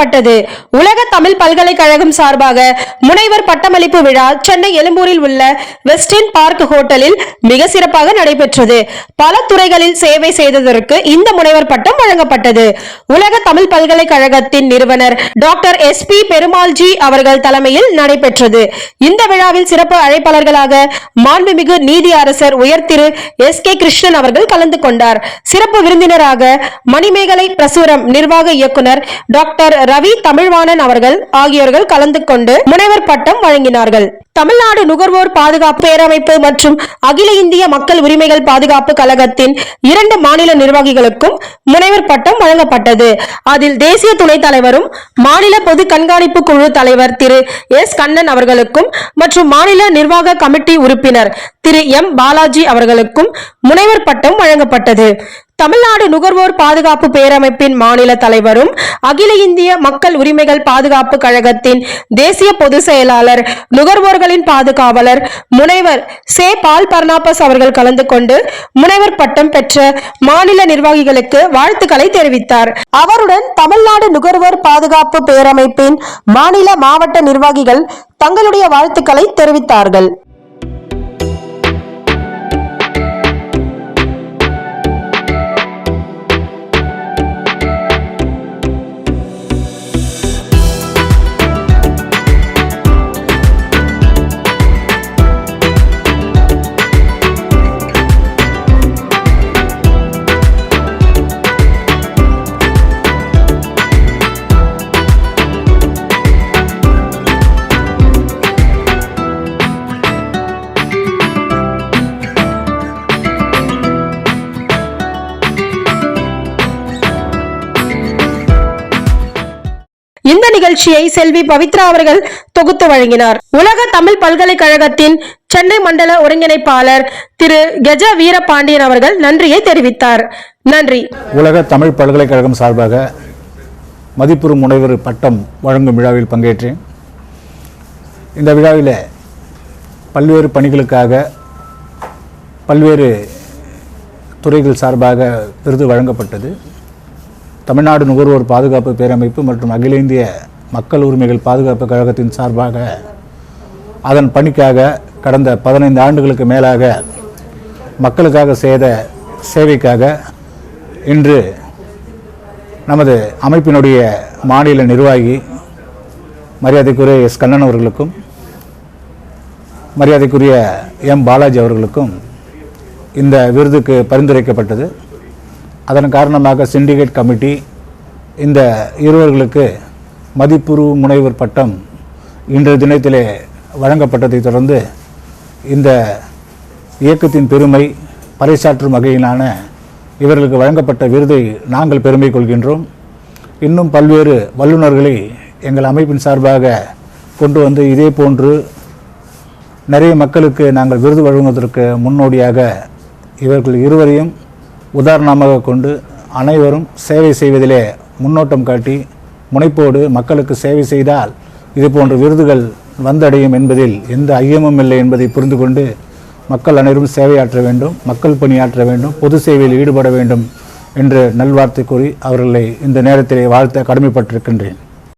வழங்கப்பட்டது உலக தமிழ் பல்கலைக்கழகம் சார்பாக முனைவர் பட்டமளிப்பு விழா சென்னை எழும்பூரில் உள்ள வெஸ்டின் பார்க் ஹோட்டலில் மிக சிறப்பாக நடைபெற்றது. பல துறைகளில் சேவை செய்ததற்கு இந்த முனைவர் பட்டம் வழங்கப்பட்டது. உலக தமிழ் பல்கலைக்கழகத்தின் நிறுவனர் டாக்டர் எஸ் பி பெருமாள்ஜி அவர்கள் தலைமையில் நடைபெற்றது. இந்த விழாவில் சிறப்பு அழைப்பாளர்களாக மாண்புமிகு நீதி அரசர் உயர் திரு எஸ் கே கிருஷ்ணன் அவர்கள் கலந்து கொண்டார். சிறப்பு விருந்தினராக மணிமேகலை பிரசுரம் நிர்வாக இயக்குனர் டாக்டர் ரவி தமிழ்வாணன் அவர்கள் ஆகியோர்கள் கலந்து கொண்டு முனைவர் பட்டம் வழங்கினார்கள். தமிழ்நாடு நுகர்வோர் பாதுகாப்பு பேரமைப்பு மற்றும் அகில இந்திய மக்கள் உரிமைகள் பாதுகாப்பு கழகத்தின் இரண்டு மாநில நிர்வாகிகளுக்கும் முனைவர் பட்டம் வழங்கப்பட்டது. அதில் தேசிய துணைத் தலைவரும் மாநில பொது கண்காணிப்பு குழு தலைவர் திரு எஸ். கண்ணன் அவர்களுக்கும் மற்றும் மாநில நிர்வாக கமிட்டி உறுப்பினர் திரு எம். பாலாஜி அவர்களுக்கும் முனைவர் பட்டம் வழங்கப்பட்டது. தமிழ்நாடு நுகர்வோர் பாதுகாப்பு பேரமைப்பின் மாநில தலைவரும் அகில இந்திய மக்கள் உரிமைகள் பாதுகாப்பு கழகத்தின் தேசிய பொதுச் செயலாளர் நுகர்வோர்களின் பாதுகாவலர் முனைவர் சே. பால் பர்னாபஸ் அவர்கள் கலந்து கொண்டு முனைவர் பட்டம் பெற்ற மாநில நிர்வாகிகளுக்கு வாழ்த்துக்களை தெரிவித்தார். அவருடன் தமிழ்நாடு நுகர்வோர் பாதுகாப்பு பேரமைப்பின் மாநில மாவட்ட நிர்வாகிகள் தங்களுடைய வாழ்த்துக்களை தெரிவித்தார்கள். நிகழ்ச்சியை செல்வி பவித்ரா அவர்கள் தொகுத்து வழங்கினார். உலக தமிழ் பல்கலைக்கழகத்தின் சென்னை மண்டல ஒருங்கிணைப்பாளர் திரு கஜ வீரபாண்டியன் அவர்கள் நன்றியை தெரிவித்தார். நன்றி. உலக தமிழ் பல்கலைக்கழகம் சார்பாக மதிப்புறு முனைவர் பட்டம் வழங்கும் விழாவில் பங்கேற்றேன். இந்த விழாவில் பல்வேறு பணிகளுக்காக பல்வேறு துறைகள் சார்பாக விருது வழங்கப்பட்டது. தமிழ்நாடு நுகர்வோர் பாதுகாப்பு பேரமைப்பு மற்றும் அகில இந்திய மக்கள் உரிமைகள் பாதுகாப்பு கழகத்தின் சார்பாக அதன் பணிக்காக கடந்த பதினைந்து ஆண்டுகளுக்கு மேலாக மக்களுக்காக செய்த சேவைக்காக இன்று நமது அமைப்பினுடைய மாநில நிர்வாகி மரியாதைக்குரிய எஸ். கண்ணன் அவர்களுக்கும் மரியாதைக்குரிய எம். பாலாஜி அவர்களுக்கும் இந்த விருதுக்கு பரிந்துரைக்கப்பட்டது. அதன் காரணமாக சிண்டிகேட் கமிட்டி இந்த இருவர்களுக்கு மதிப்புரு முனைவர் பட்டம் இன்றைய தினத்திலே வழங்கப்பட்டதைத் தொடர்ந்து இந்த இயக்கத்தின் பெருமை பறைசாற்றும் வகையிலான இவர்களுக்கு வழங்கப்பட்ட விருதை நாங்கள் பெருமை கொள்கின்றோம். இன்னும் பல்வேறு வல்லுநர்களை எங்கள் அமைப்பின் சார்பாக கொண்டு வந்து இதே போன்று நிறைய மக்களுக்கு நாங்கள் விருது வழங்குவதற்கு முன்னோடியாக இவர்கள் இருவரையும் உதாரணமாக கொண்டு அனைவரும் சேவை செய்வதிலே முன்னோட்டம் காட்டி முனைப்போடு மக்களுக்கு சேவை செய்தால் இது போன்ற விருதுகள் வந்தடையும் என்பதில் எந்த ஐயமும் இல்லை என்பதை புரிந்து கொண்டு மக்கள் அனைவரும் சேவையாற்ற வேண்டும் மக்கள் பணியாற்ற வேண்டும் பொது சேவையில் ஈடுபட வேண்டும் என்று நல்வார்த்தை கூறி அவர்களை இந்த நேரத்திலே வாழ்த்த கடமைப்பட்டிருக்கின்றேன்.